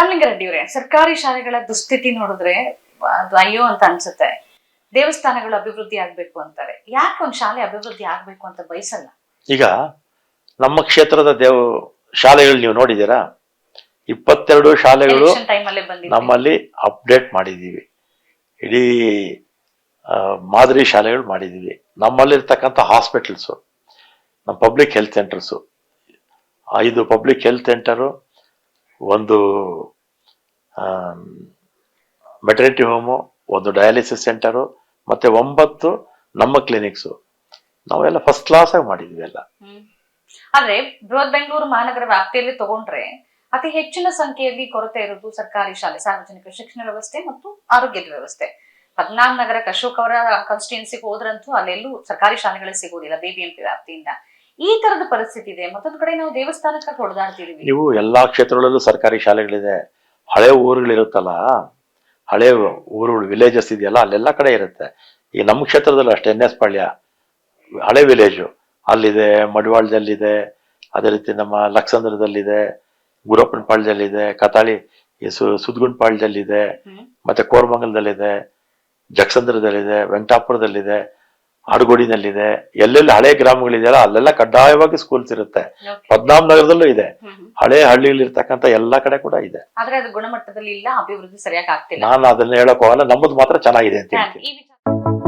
ರಾಮಲಿಂಗಾರೆಡ್ಡಿ ಅವರೇ ಸರ್ಕಾರಿ ಶಾಲೆಗಳ ದುಸ್ಥಿತಿ ನೋಡಿದ್ರೆ ಅದು ಅಯ್ಯೋ ಅಂತ ಅನ್ಸುತ್ತೆ. ದೇವಸ್ಥಾನಗಳು ಅಭಿವೃದ್ಧಿ ಆಗ್ಬೇಕು ಅಂತಾರೆ. ಯಾಕೆ ಒಂದ್ ಶಾಲೆ ಅಭಿವೃದ್ಧಿ ಆಗ್ಬೇಕು ಅಂತ ಬಯಸಲ್ಲ? ಈಗ ನಮ್ಮ ಕ್ಷೇತ್ರದ ದೇವ ಶಾಲೆಗಳು ನೀವು ನೋಡಿದ್ದೀರಾ? ಇಪ್ಪತ್ತೆರಡು ಶಾಲೆಗಳು ಬಂದಿದೆ. ನಮ್ಮಲ್ಲಿ ಅಪ್ಡೇಟ್ ಮಾಡಿದ್ದೀವಿ. ಇಡೀ ಮಾದರಿ ಶಾಲೆಗಳು ಮಾಡಿದ್ದೀವಿ. ನಮ್ಮಲ್ಲಿರ್ತಕ್ಕಂಥ ಹಾಸ್ಪಿಟಲ್ಸು ನಮ್ಮ ಪಬ್ಲಿಕ್ ಹೆಲ್ತ್ ಸೆಂಟರ್ಸು ಐದು ಪಬ್ಲಿಕ್ ಹೆಲ್ತ್ ಸೆಂಟರು ಒಂದು ಮೆಟರ್ನಿಟಿ ಹೋಮು ಒಂದು ಡಯಾಲಿಸಿಸ್ ಸೆಂಟರು ಮತ್ತೆ ಒಂಬತ್ತು ನಮ್ಮ ಕ್ಲಿನಿಕ್ಸು ನಾವೆಲ್ಲ ಫಸ್ಟ್ ಕ್ಲಾಸ್ ಆಗಿ ಮಾಡಿದ್ವಿ ಎಲ್ಲ. ಆದ್ರೆ ಬೃಹತ್ ಬೆಂಗಳೂರು ಮಹಾನಗರ ವ್ಯಾಪ್ತಿಯಲ್ಲಿ ತಗೊಂಡ್ರೆ ಅತಿ ಹೆಚ್ಚಿನ ಸಂಖ್ಯೆಯಲ್ಲಿ ಕೊರತೆ ಇರೋದು ಸರ್ಕಾರಿ ಶಾಲೆ, ಸಾರ್ವಜನಿಕ ಶಿಕ್ಷಣ ವ್ಯವಸ್ಥೆ ಮತ್ತು ಆರೋಗ್ಯದ ವ್ಯವಸ್ಥೆ. ಪದ್ಮನಾಭ ನಗರ ಅಶೋಕ್ ಅವರ ಕಾನ್ಸ್ಟಿಟ್ಯೂನ್ಸಿಗೆ ಹೋದ್ರಂತೂ ಅಲ್ಲೆಲ್ಲೂ ಸರ್ಕಾರಿ ಶಾಲೆಗಳೇ ಸಿಗೋದಿಲ್ಲ ಬಿಬಿಎಂಪಿ ವ್ಯಾಪ್ತಿಯಿಂದ. ಈ ತರದ ಪರಿಸ್ಥಿತಿ ಇದೆ. ಮತ್ತೊಂದು ಕಡೆ ನಾವು ದೇವಸ್ಥಾನಕ್ಕೆ ಹೊಡೆದಾಡ್ತಿದೀವಿ ನೀವು ಎಲ್ಲಾ ಕ್ಷೇತ್ರಗಳಲ್ಲೂ ಸರ್ಕಾರಿ ಶಾಲೆಗಳಿದೆ ಹಳೆ ಊರುಗಳಿರುತ್ತಲ್ಲ ಹಳೆ ಊರುಗಳು ವಿಲೇಜಸ್ ಇದೆಯಲ್ಲ ಅಲ್ಲೆಲ್ಲ ಕಡೆ ಇರುತ್ತೆ. ಈ ನಮ್ಮ ಕ್ಷೇತ್ರದಲ್ಲೂ ಅಷ್ಟೇ ಎನ್ ಎಸ್ ಪಾಳ್ಯ ಹಳೆ ವಿಲೇಜು ಅಲ್ಲಿದೆ ಮಡಿವಾಳದಲ್ಲಿದೆ ಅದೇ ರೀತಿ ನಮ್ಮ ಲಕ್ಸಂದ್ರದಲ್ಲಿದೆ ಗುರಪ್ಪನ ಪಾಳ್ಯದಲ್ಲಿದೆ ಕತಾಳಿ ಸುದ್ಗುಂಡ್ ಪಾಳ್ಯದಲ್ಲಿದೆ. ಮತ್ತೆ ಕೋರಮಂಗಲದಲ್ಲಿದೆ ಜಕ್ಸಂದ್ರದಲ್ಲಿದೆ ವೆಂಕಟಾಪುರದಲ್ಲಿದೆ ಆಡುಗೋಡಿನಲ್ಲಿದೆ ಎಲ್ಲೆಲ್ಲಿ ಹಳೆ ಗ್ರಾಮಗಳಿದೆಯಲ್ಲ ಅಲ್ಲೆಲ್ಲ ಕಡ್ಡಾಯವಾಗಿ ಸ್ಕೂಲ್ಸ್ ಇರುತ್ತೆ. ಪದ್ನಾಮ್ ನಗರದಲ್ಲೂ ಇದೆ. ಹಳೆ ಹಳ್ಳಿಯಲ್ಲಿ ಹಳೆ ಹಳ್ಳಿಗಳಿರ್ತಕ್ಕಂಥ ಎಲ್ಲಾ ಕಡೆ ಕೂಡ ಇದೆ. ಆದ್ರೆ ಅದು ಗುಣಮಟ್ಟದಲ್ಲಿ ಇಲ್ಲ ಅಭಿವೃದ್ಧಿ ಸರಿಯಾಗಿ ಆಗ್ತಿಲ್ಲ. ನಾನು ಅದನ್ನ ಹೇಳಕ್ ಹೋಗಲ್ಲ ನಮ್ಮದು ಮಾತ್ರ ಚೆನ್ನಾಗಿದೆ ಅಂತ ಹೇಳ್ತೀನಿ.